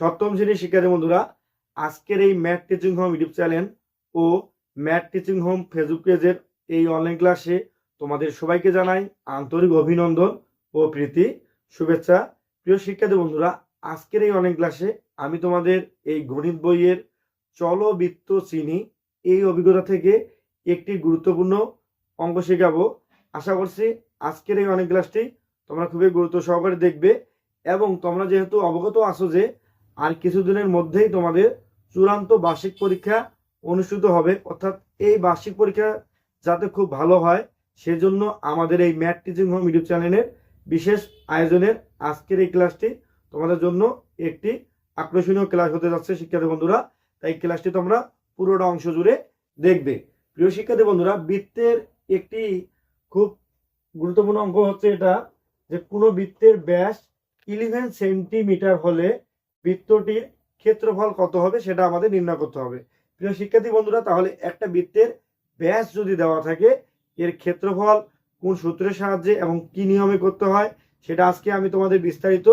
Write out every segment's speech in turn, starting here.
সপ্তম শ্রেণির শিক্ষার্থী বন্ধুরা, আজকের এই Math Teaching Home YouTube channel ও ম্যাথ টিচিং হোম ফেসবুক পেজের এই অনলাইন ক্লাসে তোমাদের সবাইকে জানাই আন্তরিক অভিনন্দন ও প্রীতি, শুভেচ্ছা। প্রিয় শিক্ষার্থী বন্ধুরা, আজকের এই অনলাইন ক্লাসে আমি তোমাদের এই গণিত বইয়ের চলবৃত্ত চিনি এই অভিজ্ঞতা থেকে একটি গুরুত্বপূর্ণ অঙ্ক শেখাবো। আশা করছি আজকের এই অনেক ক্লাসটি তোমরা খুবই গুরুত্ব সহকারে দেখবে এবং তোমরা যেহেতু অবগত আছো যে আর কিছুদিনের মধ্যেই তোমাদের চূড়ান্ত বার্ষিক পরীক্ষা অনুষ্ঠিত হবে। অর্থাৎ এই বার্ষিক পরীক্ষা যাতে খুব ভালো হয়, সেজন্য আমাদের এই ম্যাথ টিচিং হোম ইউটিউব চ্যানেলের বিশেষ আয়োজনের আজকের এই ক্লাসটি তোমাদের জন্য একটি আকর্ষণীয় ক্লাস হতে যাচ্ছে শিক্ষার্থী বন্ধুরা। তাই ক্লাসটি তোমরা পুরোটা অংশ জুড়ে দেখবে। প্রিয় শিক্ষার্থী বন্ধুরা, বৃত্তের একটি খুব গুরুত্বপূর্ণ অঙ্ক হচ্ছে এটা যে কোনো বৃত্তের ব্যাস ইলেভেন সেন্টিমিটার হলে বৃত্তটির ক্ষেত্রফল কত হবে সেটা আমাদের নির্ণয় করতে হবে। প্রিয় শিক্ষার্থী বন্ধুরা, তাহলে একটা বৃত্তের ব্যাস যদি দেওয়া থাকে, এর ক্ষেত্রফল কোন সূত্রের সাহায্যে এবং কি নিয়মে করতে হয়, সেটা আজকে আমি তোমাদের বিস্তারিত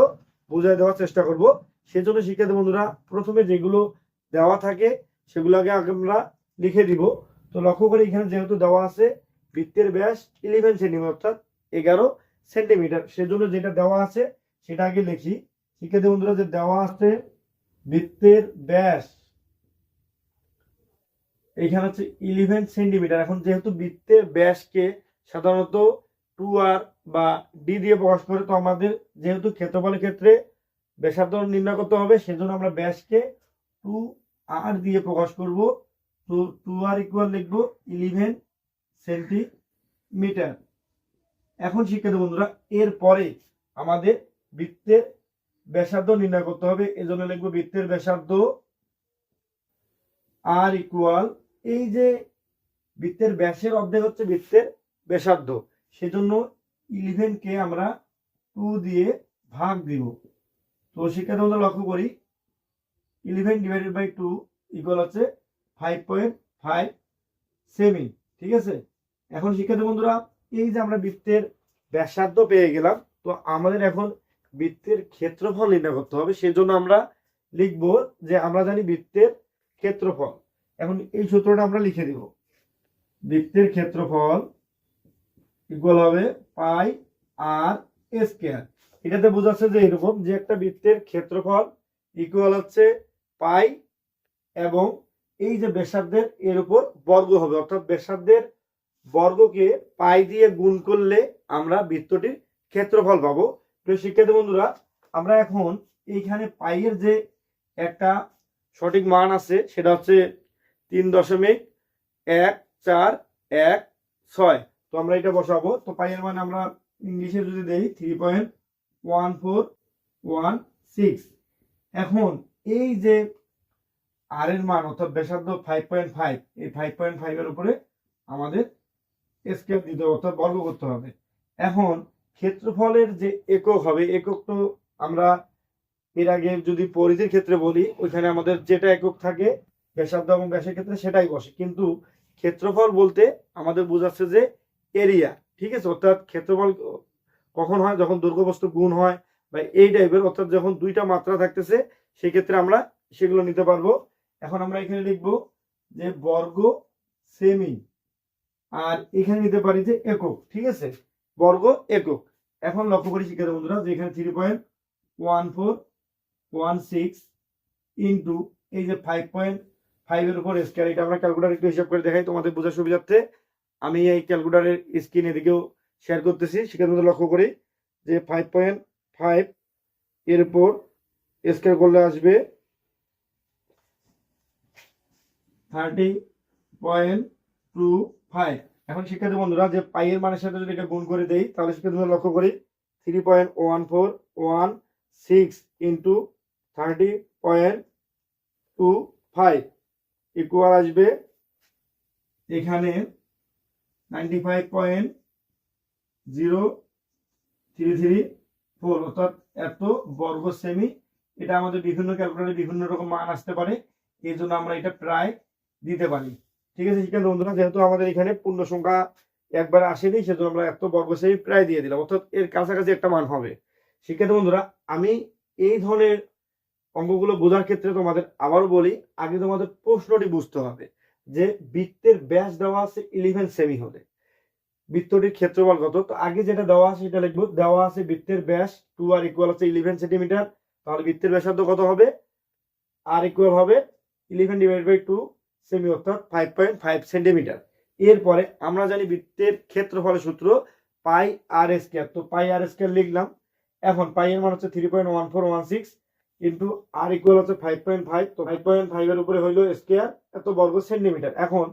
বোঝায় দেওয়ার চেষ্টা করব। সেজন্য শিক্ষার্থী বন্ধুরা, প্রথমে যেগুলো দেওয়া থাকে, সেগুলোকে আগে আমরা লিখে দিব। তো লক্ষ্য করে এখানে যেহেতু দেওয়া আছে, বৃত্তের ব্যাস ইলেভেন সেন্টিমিটার অর্থাৎ এগারো সেন্টিমিটার সেজন্য যেটা দেওয়া আছে, সেটা আগে লিখি। শিক্ষার্থী বন্ধুরা, যে দেওয়া আছে বৃত্তের ব্যাস, এইখানে হচ্ছে ইলেভেন সেন্টিমিটার এখন যেহেতু বৃত্তের ব্যাসকে সাধারণত টু আর বা ডি দিয়ে প্রকাশ করে, তো আমাদের যেহেতু ক্ষেত্রফলের ক্ষেত্রে ব্যাসার্ধ নির্ণয় করতে হবে, সেজন্য আমরা ব্যাসকে টু আর দিয়ে প্রকাশ করব। তো টু আর ইকুয়াল লিখব ইলেভেন সেন্টিমিটার এখন শিক্ষার্থী বন্ধুরা, এরপরে আমাদের বৃত্তের ব্যাসার্ধ নির্ণয় করতে হবে, এজন্য লিখব বৃত্তের ব্যাসার্ধ আর ইকুয়াল এই যে বৃত্তের ব্যাসের অর্ধেক হচ্ছে বৃত্তের ব্যাসার্ধ, সেজন্য ইলেভেনকে আমরা টু দিয়ে ভাগ দিব। তো শিক্ষার্থী বন্ধুরা লক্ষ্য করি eleven divided by two equal হচ্ছে ফাইভ পয়েন্ট ফাইভ সেমি ঠিক আছে? এখন শিক্ষার্থী বন্ধুরা, এই যে আমরা বৃত্তের ব্যাসার্ধ পেয়ে গেলাম, তো আমাদের এখন বৃত্তের ক্ষেত্রফল নির্ণয় করতে হবে। সেজন্য আমরা লিখব যে আমরা জানি বৃত্তের ক্ষেত্রফল। এখন এই সূত্রটা আমরা লিখে দিব। বৃত্তের ক্ষেত্রফল ইকুয়াল হবে পাই আর স্কোয়ার এটাতে বোঝাচ্ছে যে এরকম যে একটা বৃত্তের ক্ষেত্রফল ইকুয়াল হচ্ছে পাই এবং এই যে ব্যাসার্ধের এর উপর বর্গ হবে। অর্থাৎ ব্যাসার্ধের বর্গকে পাই দিয়ে গুণ করলে আমরা বৃত্তটির ক্ষেত্রফল পাবো। প্রিয় শিক্ষার্থী বন্ধুরা, আমরা এখন এইখানে পাইয়ের যে একটা সঠিক মান আছে, সেটা হচ্ছে তিন দশমিক এক চার এক ছয়। তো আমরা এটা বসাবো। তো পাইয়ের মান আমরা ইংলিশে যদি দেই three point one four one six এখন এই যে আর এর মান, অর্থাৎ ব্যাসার্ধ ফাইভ পয়েন্ট ফাইভ এই ফাইভ পয়েন্ট ফাইভের উপরে আমাদের স্কেল দিতে হবে, অর্থাৎ বর্গ করতে হবে। এখন ক্ষেত্রফলের যে একক হবে, একক তো আমরা এর আগে যদি পরিধির ক্ষেত্রে বলি, ওইখানে আমাদের যেটা একক থাকে, ব্যাসার্ধ এবং ব্যাসের ক্ষেত্রে সেটাই বসে। কিন্তু ক্ষেত্রফল বলতে আমাদের বোঝাচ্ছে যে এরিয়া, ঠিক আছে? অর্থাৎ ক্ষেত্রফল কখন হয়? যখন দৈর্ঘ্যবস্তু গুণ হয় বা এই টাইপের, অর্থাৎ যখন দুইটা মাত্রা থাকতেছে সেই ক্ষেত্রে আমরা সেগুলো নিতে পারব। এখন আমরা এখানে লিখব যে বর্গ সেমি আর এখানে নিতে পারি যে একক, ঠিক আছে? বর্গ একক। এখন লক্ষ্য করি শিক্ষার্থী বন্ধুরা, যে এখানে three point one four one six into এই যে ফাইভ পয়েন্ট ফাইভের উপর স্কেয়ার এটা আমরা ক্যালকুলেটার একটু হিসাব করে দেখাই তোমাদের বোঝার সুবিধার্থে। আমি এই ক্যালকুলেটারের স্ক্রিন এদিকেও শেয়ার করতেছি। সেখানে মধ্যে লক্ষ্য করি যে ফাইভ পয়েন্ট ফাইভ এর উপর স্কেয়ার করলে আসবে থার্টি পয়েন্ট টু ফাইভ এখন শিক্ষার্থী বন্ধুরা, যে পাইয়ের মানের সাথে যদি এটা গুণ করে দেই, তাহলে শিক্ষার্থী লক্ষ্য করি three point one four one six into thirty point two five equal আসবে এখানে ninety five point zero three three four অর্থাৎ এত বর্গ সেমি এটা আমাদের বিভিন্ন ক্যালকুলেটারে বিভিন্ন রকম মান আসতে পারে এই জন্য আমরা এটা প্রায় দিতে পারি। ঠিক আছে শিক্ষার্থী বন্ধুরা, যেহেতু আমাদের এখানে পূর্ণ সংখ্যা একবার আসেনি, সেজন্য আমরা এত বর্গ সেমি প্রায় দিয়ে দিলাম, অর্থাৎ এর কাছাকাছি একটা মান হবে। শিক্ষার্থী বন্ধুরা, আমি এই ধরনের অঙ্কগুলো বোঝার ক্ষেত্রে তোমাদের আবারও বলি, আগে তোমাদের প্রশ্নটি বুঝতে হবে যে বৃত্তের ব্যাস দেওয়া আছে ইলেভেন সেমি হলে। বৃত্তটির ক্ষেত্রফল কত? তো আগে যেটা দেওয়া আছে সেটা লিখব, দেওয়া আছে বৃত্তের ব্যাস টু আর ইকুয়াল হচ্ছে ইলেভেন সেন্টিমিটার তাহলে বৃত্তের ব্যাসার্ধ কত হবে? আর ইকুয়াল হবে eleven divide by two semi অর্থাৎ ফাইভ পয়েন্ট ফাইভ সেন্টিমিটার এরপরে আমরা জানি বৃত্তের ক্ষেত্রফলের সূত্র পাই আর স্কোয়ার তো পাই আর স্কোয়ার লিখলাম। এখন পাই এর মান হচ্ছে three point one four one six কিন্তু আর ইকুয়াল হচ্ছে ফাইভ পয়েন্ট ফাইভ তো ফাইভ পয়েন্ট ফাইভের উপরে হইল স্কোয়ার এত বর্গ সেন্টিমিটার এখন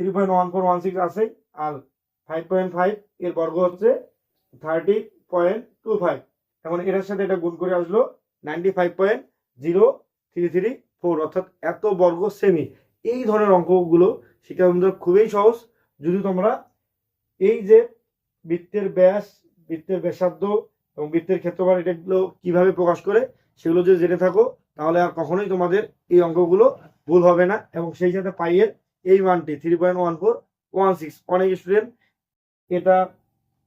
three point one four one six আছে আর ফাইভ পয়েন্ট ফাইভ এর বর্গ হচ্ছে থার্টি পয়েন্ট টু ফাইভ এখন এটার সাথে এটা গুণ করে আসলো ninety five point zero three three four অর্থাৎ এত বর্গ সেমি এই ধরনের অঙ্কগুলো শিক্ষা বন্ধুরা খুবই সহজ। যদি তোমরা এই যে বৃত্তের ব্যাস, বৃত্তের ব্যাসার্ধ এবং বৃত্তের ক্ষেত্রফল এটাগুলো কীভাবে প্রকাশ করে সেগুলো যদি জেনে থাকো, তাহলে আর কখনোই তোমাদের এই অঙ্কগুলো ভুল হবে না। এবং সেই সাথে পাইয়ের এই মানটি three point one four one six অনেক স্টুডেন্ট এটা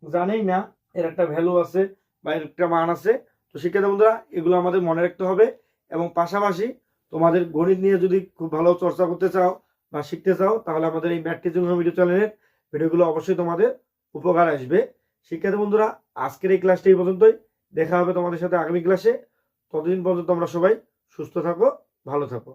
জানেই না, এর একটা ভ্যালু আছে বা এর একটা মান আছে। তো শিক্ষার্থী বন্ধুরা, এগুলো আমাদের মনে রাখতে হবে। এবং পাশাপাশি তোমাদের গণিত নিয়ে যদি খুব ভালো চর্চা করতে চাও বা শিখতে চাও, তাহলে আমাদের এই ম্যাট্রিক ভিডিও চ্যানেলের ভিডিওগুলো অবশ্যই তোমাদের উপকার আসবে। শিক্ষার্থী বন্ধুরা, আজকের এই ক্লাসটা এই পর্যন্তই। দেখা হবে তোমাদের সাথে আগামী ক্লাসে। ততদিন পর্যন্ত তোমরা সবাই সুস্থ থাকো, ভালো থাকো।